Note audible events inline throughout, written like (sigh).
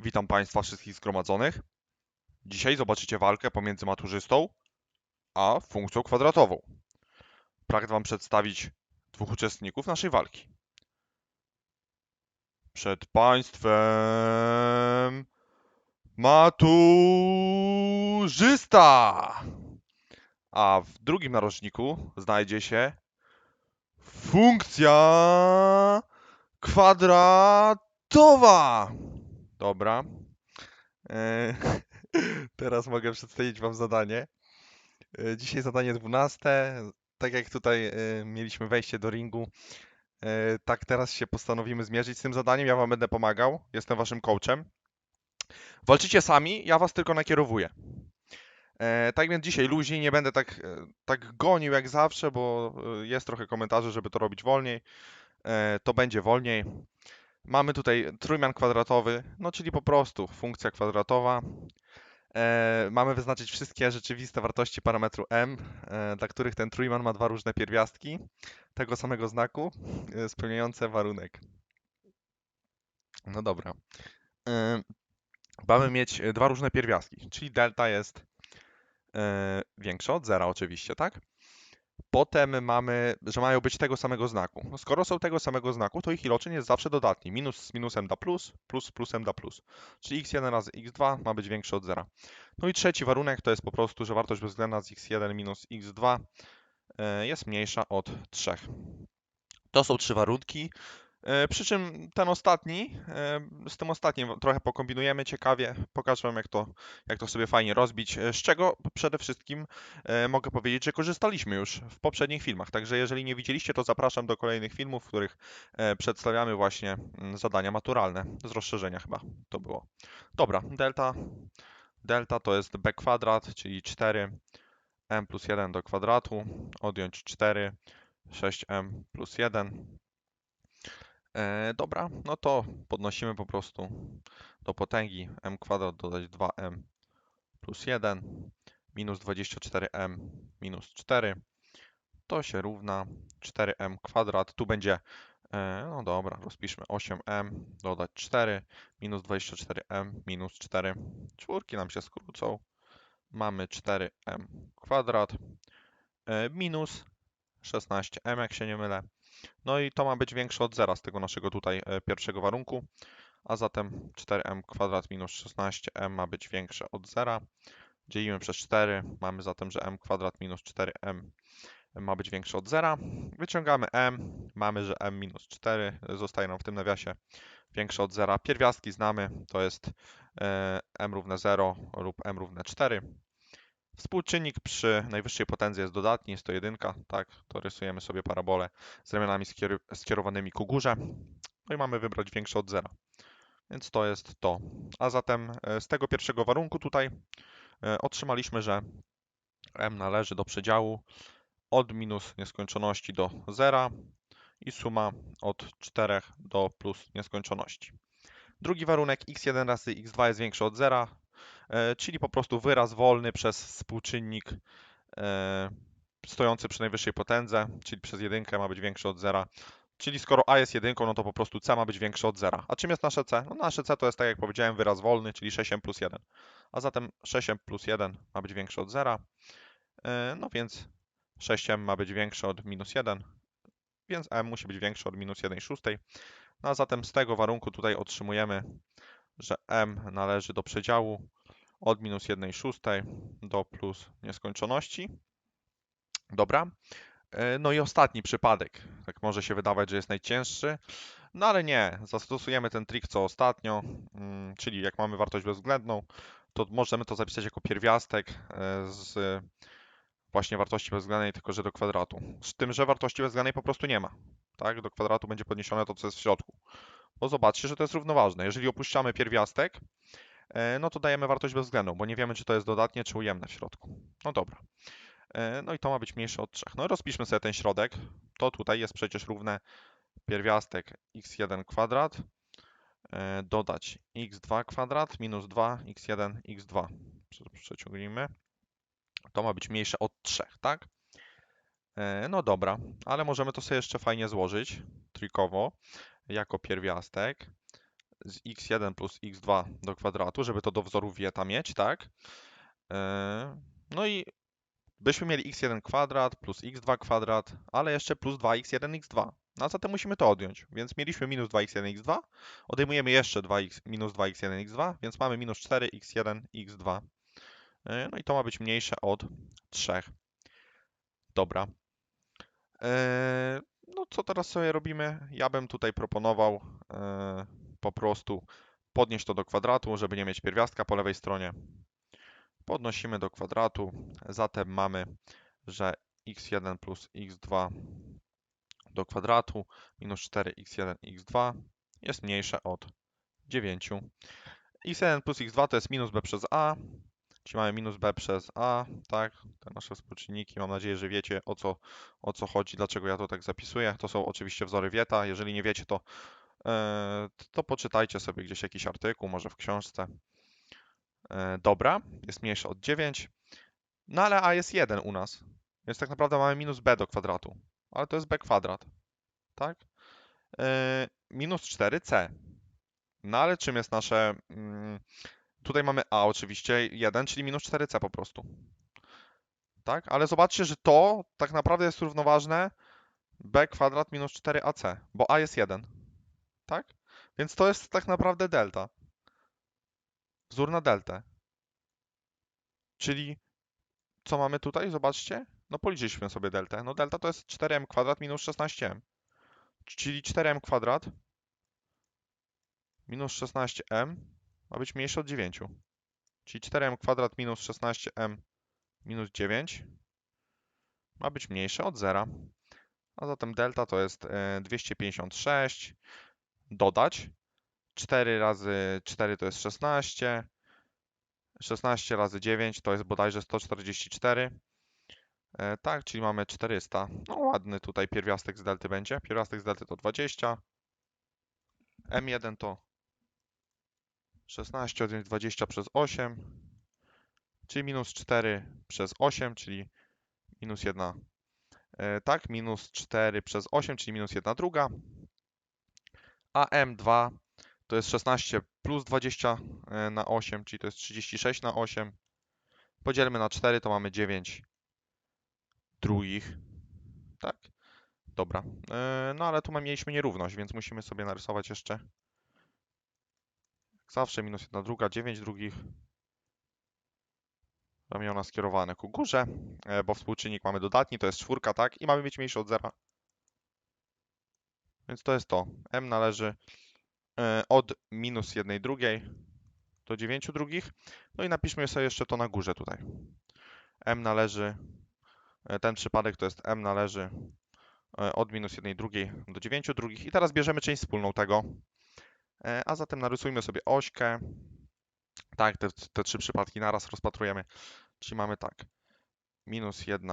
Witam Państwa wszystkich zgromadzonych. Dzisiaj zobaczycie walkę pomiędzy maturzystą a funkcją kwadratową. Pragnę Wam przedstawić dwóch uczestników naszej walki. Przed Państwem maturzysta, a w drugim narożniku znajdzie się funkcja kwadratowa. Dobra. E, (laughs) Teraz mogę przedstawić Wam zadanie. E, Dzisiaj zadanie 12. Tak jak tutaj e, mieliśmy wejście do ringu, tak teraz się postanowimy zmierzyć z tym zadaniem. Ja Wam będę pomagał. Jestem Waszym coachem. Walczycie sami, ja Was tylko nakierowuję. Tak więc dzisiaj luźniej, nie będę tak, tak gonił jak zawsze, bo jest trochę komentarzy, żeby to robić wolniej. To będzie wolniej. Mamy tutaj trójmian kwadratowy, no czyli po prostu funkcja kwadratowa. E, mamy wyznaczyć wszystkie rzeczywiste wartości parametru m, e, dla których ten trójman ma dwa różne pierwiastki tego samego znaku, e, spełniające warunek. No dobra. E, mamy mieć dwa różne pierwiastki, czyli delta jest e, większa od zera oczywiście, tak? Potem mamy, że mają być tego samego znaku. No skoro są tego samego znaku, to ich iloczyn jest zawsze dodatni. Minus z minusem da plus, plus z plusem da plus. Czyli x1 razy x2 ma być większe od zera. No i trzeci warunek to jest po prostu, że wartość bezwzględna z x1 minus x2 e, jest mniejsza od 3. To są trzy warunki. E, Przy czym ten ostatni, e, z tym ostatnim trochę pokombinujemy ciekawie, pokażę Wam jak to, jak to sobie fajnie rozbić, e, z czego przede wszystkim mogę powiedzieć, że korzystaliśmy już w poprzednich filmach. Także jeżeli nie widzieliście, to zapraszam do kolejnych filmów, w których przedstawiamy właśnie mm, zadania maturalne z rozszerzenia chyba to było. Dobra, delta, delta to jest b kwadrat, czyli 4 m plus 1 do kwadratu, odjąć 4, 6m plus 1. E, dobra, no to podnosimy po prostu do potęgi m kwadrat dodać 2m plus 1 minus 24m minus 4 to się równa 4m kwadrat. Tu będzie, e, no dobra, rozpiszmy 8m dodać 4 minus 24m minus 4. Czwórki nam się skrócą. Mamy 4m kwadrat e, minus 16m, jak się nie mylę. No i to ma być większe od zera z tego naszego tutaj e, pierwszego warunku. A zatem 4m kwadrat minus 16m ma być większe od zera. Dzielimy przez 4. Mamy zatem, że m kwadrat minus 4m ma być większe od zera. Wyciągamy m. Mamy, że m minus 4 zostaje nam w tym nawiasie większe od zera. Pierwiastki znamy. To jest e, m równe 0 lub m równe 4. Współczynnik przy najwyższej potędze jest dodatni, jest to jedynka, tak, to rysujemy sobie parabolę z ramionami skier- skierowanymi ku górze. No i mamy wybrać większe od zera. Więc to jest to. A zatem e, z tego pierwszego warunku tutaj e, otrzymaliśmy, że m należy do przedziału od minus nieskończoności do zera i suma od 4 do plus nieskończoności. Drugi warunek x1 razy x2 jest większy od zera, czyli po prostu wyraz wolny przez współczynnik e, stojący przy najwyższej potędze, czyli przez jedynkę ma być większy od zera. Czyli skoro a jest jedynką, no to po prostu c ma być większe od zera. A czym jest nasze c? No nasze c to jest, tak jak powiedziałem, wyraz wolny, czyli 6m plus 1. A zatem 6m plus 1 ma być większe od zera. E, No więc 6m ma być większe od minus 1, więc m musi być większe od minus 1 szóstej. No a zatem z tego warunku tutaj otrzymujemy, że m należy do przedziału od minus 1 szóstej do plus nieskończoności. Dobra. E, No i ostatni przypadek. Tak może się wydawać, że jest najcięższy. No ale nie, zastosujemy ten trik co ostatnio, mm, czyli jak mamy wartość bezwzględną, to możemy to zapisać jako pierwiastek e, z właśnie wartości bezwzględnej, tylko że do kwadratu. Z tym, że wartości bezwzględnej po prostu nie ma. Tak? Do kwadratu będzie podniesione to, co jest w środku. Bo zobaczcie, że to jest równoważne. Jeżeli opuszczamy pierwiastek, no to dajemy wartość bezwzględną, bo nie wiemy, czy to jest dodatnie, czy ujemne w środku. No dobra. E, No i to ma być mniejsze od 3. No rozpiszmy sobie ten środek. To tutaj jest przecież równe pierwiastek x1 kwadrat e, dodać x2 kwadrat minus 2 x1 x2. Prze- Przeciągnijmy. To ma być mniejsze od 3, tak? E, No dobra, ale możemy to sobie jeszcze fajnie złożyć trikowo jako pierwiastek z x1 plus x2 do kwadratu, żeby to do wzoru wieta mieć, tak? E, No i byśmy mieli x1 kwadrat plus x2 kwadrat, ale jeszcze plus 2x1 x2. No a zatem musimy to odjąć, więc mieliśmy minus 2x1 x2, odejmujemy jeszcze 2x, minus 2x1 x2, więc mamy minus 4x1 x2. E, No i to ma być mniejsze od 3. Dobra. E, No co teraz sobie robimy? Ja bym tutaj proponował po prostu podnieść to do kwadratu, żeby nie mieć pierwiastka po lewej stronie. Podnosimy do kwadratu, zatem mamy, że x1 plus x2 do kwadratu minus 4x1 x2 jest mniejsze od 9. x1 plus x2 to jest minus b przez a, czyli mamy minus b przez a, tak, te nasze współczynniki. Mam nadzieję, że wiecie o co, o co chodzi, dlaczego ja to tak zapisuję. To są oczywiście wzory Wieta. Jeżeli nie wiecie, to, to poczytajcie sobie gdzieś jakiś artykuł, może w książce. E, Dobra, jest mniejsze od 9. No ale a jest 1 u nas, więc tak naprawdę mamy minus b do kwadratu, ale to jest b kwadrat, tak? E, Minus 4c. No ale czym jest nasze... mm, Tutaj mamy a oczywiście 1, czyli minus 4c po prostu. Tak? Ale zobaczcie, że to tak naprawdę jest równoważne b kwadrat minus 4ac, bo a jest 1. Tak? Więc to jest tak naprawdę delta. Wzór na deltę. Czyli co mamy tutaj? Zobaczcie. No policzyliśmy sobie deltę. No delta to jest 4m kwadrat minus 16m. Czyli 4m kwadrat minus 16m ma być mniejsze od 9. Czyli 4m kwadrat minus 16m minus 9 ma być mniejsze od 0. A zatem delta to jest e, 256. Dodać. 4 razy 4 to jest 16. 16 razy 9 to jest bodajże 144. E, tak, czyli mamy 400. No ładny tutaj pierwiastek z delty będzie. Pierwiastek z delty to 20. M1 to 16 odjąć 20 przez 8, czyli minus 4 przez 8, czyli minus 1. E, tak, minus 4 przez 8, czyli minus 1 druga. A M2 to jest 16 plus 20 e, na 8, czyli to jest 36 na 8. Podzielmy na 4, to mamy 9 drugich. Tak? Dobra. E, No ale tu my mieliśmy nierówność, więc musimy sobie narysować jeszcze jak zawsze minus 1 druga, 9 drugich. Ramiona skierowane ku górze, e, bo współczynnik mamy dodatni, to jest czwórka, tak? I mamy mieć mniejszy od zera. Więc to jest to. M należy e, od minus 1 drugiej do 9 drugich. No i napiszmy sobie jeszcze to na górze tutaj. M należy, e, ten przypadek to jest M należy e, od minus 1 drugiej do 9 drugich. I teraz bierzemy część wspólną tego. A zatem narysujmy sobie ośkę. Tak, te, te trzy przypadki naraz rozpatrujemy. Czyli mamy tak, minus 1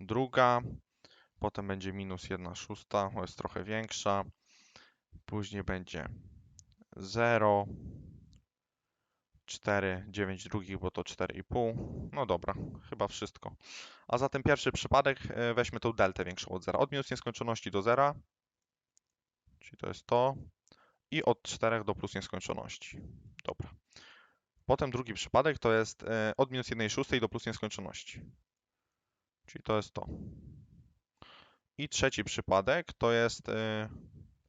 druga, potem będzie minus 1 szósta, jest trochę większa. Później będzie 0, 4, 9 drugich, bo to 4,5. No dobra, chyba wszystko. A zatem pierwszy przypadek, e, weźmy tą deltę większą od 0. Od minus nieskończoności do 0, czyli to jest to i od 4 do plus nieskończoności. Dobra. Potem drugi przypadek to jest e, od minus 1 szóstej do plus nieskończoności. Czyli to jest to. I trzeci przypadek to jest e,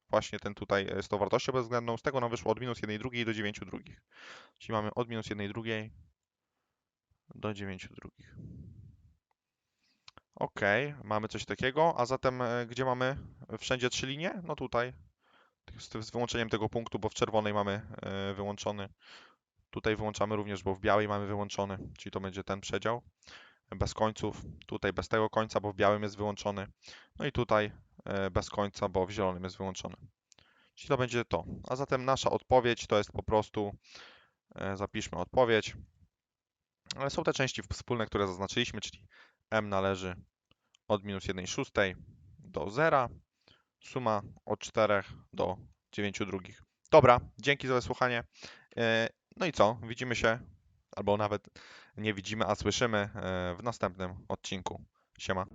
właśnie ten tutaj e, z tą wartością bezwzględną. Z tego nam wyszło od minus 1 drugiej do 9 drugich. Czyli mamy od minus 1 drugiej do 9 drugich. Ok, mamy coś takiego. A zatem e, gdzie mamy wszędzie trzy linie? No tutaj z, wyłączeniem tego punktu, bo w czerwonej mamy wyłączony. Tutaj wyłączamy również, bo w białej mamy wyłączony, czyli to będzie ten przedział bez końców. Tutaj bez tego końca, bo w białym jest wyłączony. No i tutaj e, bez końca, bo w zielonym jest wyłączony. Czyli to będzie to. A zatem nasza odpowiedź to jest po prostu, e, zapiszmy odpowiedź. Ale są te części wspólne, które zaznaczyliśmy, czyli m należy od minus 1 szóstej do 0 suma od 4 do 9 drugich. Dobra, dzięki za wysłuchanie. E, No i co? Widzimy się, albo nawet nie widzimy, a słyszymy e, w następnym odcinku. Siema.